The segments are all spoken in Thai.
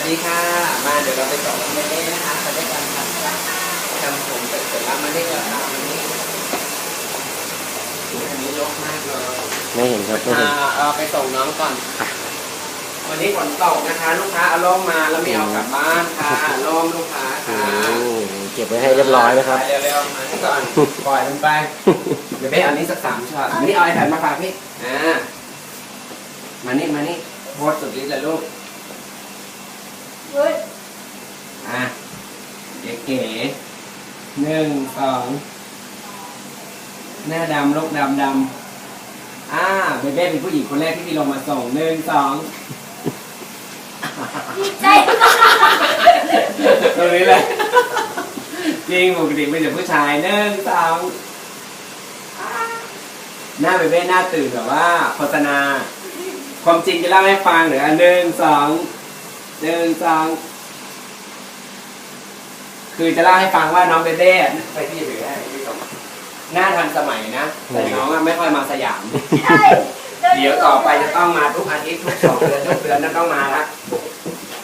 วัสดีค่ะ มาเดี๋ยวเราไปส่งน้องเบเบ้นะคะไปด้วยกันค่ะทำผมเสร็จเสร็จแล้วมาเล่นกับสาววันนี้อันนี้รกมากเลยไม่เห็นครับไม่เห็นอ่าเอาไปส่งน้องก่อน วันนี้ฝนตกนะคะ ลูกค้าเอาล่มมาแล้วไม่เอากลับบ้านค่ะล่มลูกค้าโอ้ค่ะโหเก็บไว้ให้เรียบร้อยนะครับไปเร็วๆมานี่ก่อนปล่อยมันไปเดี๋ยวไปเอาอันนี้สักสามช็อตอันนี้เอาไอแพดมาฝากพี่อ่ามานี่มานี่โพสต์สุดฤทธิ์เลยลูก เฮ้ย อะเก๋ๆ หนึ่งสองหน้าดำลูกดำดำอ่าเบเบ้เป็นผู้หญิงคนแรกที่พี่ลงมาส่งหนึ่งสองดีใจมากตรงนี้เลยจริงปกติเป็นแต่ผู้ชายหนึ่งสองหน้าเบเบ้หน้าตื่นแบบว่าโฆษณาความจริงจะเล่าให้ฟังหรืออะหนึ่งสองหนึ่งสอง คือจะเล่าให้ฟังว่าน้องเบเบ้ไปที่หรือให้พี่ส่งหน้าทันสมัยนะ แต่น้องอะไม่ค่อยมาสยามใช่เดี๋ยวต่อไปจะต้องมาทุกอาทิตย์ทุกสองเดือนทุกเดือนจะต้องมาละ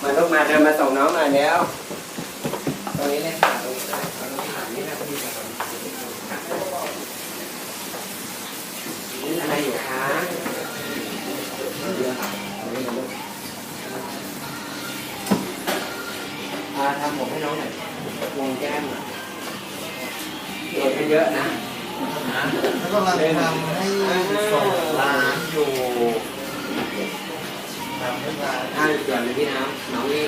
มาลูกมาเดินมาส่งน้องหน่อยแล้ว ตรงนี้เลยค่ะตรงนี้เลยเอาตรงนี้หลังนี้นะพี่จะทำนี่อะไรอยู่คะอ่าทำผมให้น้องหน่อย วงแก้มโดดกันเยอะนะแล้วก็กำลังทำให้ส่งร้านอยู่ทำให้ร้านอ่าเกิดเลยพี่น้ำน้องนี่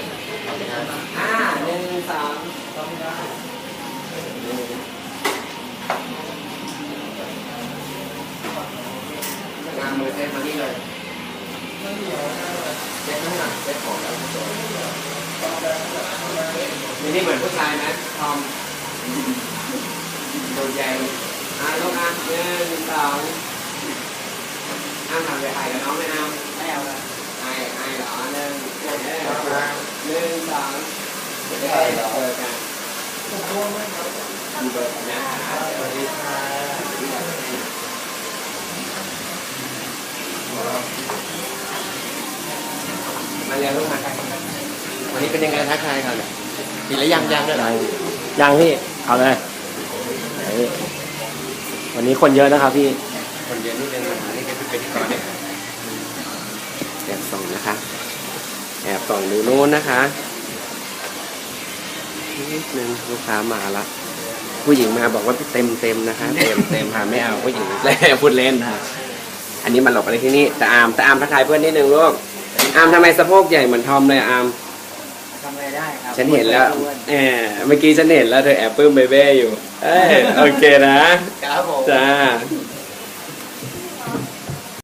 อ่าหนึ่งสองต้องได้งานมือเซฟมานี่เลยเซฟข้างหลังเซฟของแล้ว นี่นี่เหมือนผู้ชายไหมทอมตัวใหญ่อ่าลูกอะหนึ่งสองอ้ามทำไปถ่ายกับน้องไหมอ้าไม่เอาเละไอ้ไอ้เหรอหนึ่งหนึ่งหนึ่งสองได้เจอกันมีเบอร์กันนะสวัสดีค่ะมาเรียนลูกมากันวันนี้เป็นยังไงทักทายเขาเนี่ ยกินแล้วยังยังด้วยเหรอยังพี่ เอาเลยไหนวันนี้คนเยอะนะครับพี่คนเรียนนี่เป็นมหานี่เป็นพิธีกรเนี่ยแอบส่องนะคะ แอบส่องดูนู้นนะคะนิดนึงลูกค้ามาละ ผู้หญิงมาบอกว่าเต็มเต็มๆนะคะ เต็มเต็มค่ะไม่เอาผู้หญิงแล่พูดเล่นค่ะอันนี้มันหลบอะไรที่นี่แต่อามแต่อามทักทายเพื่อนนิดนึงลูกอามทำไมสะโพกใหญ่เหมือนทอมเลยอาม ทำอะไรได้ครับฉันเห็นแล้วแหมเมื่อกี้ฉันเห็นแล้วเธอแอบปลื้มเบเบ้อยู่เอ้ยโอเคนะครับผม จ้า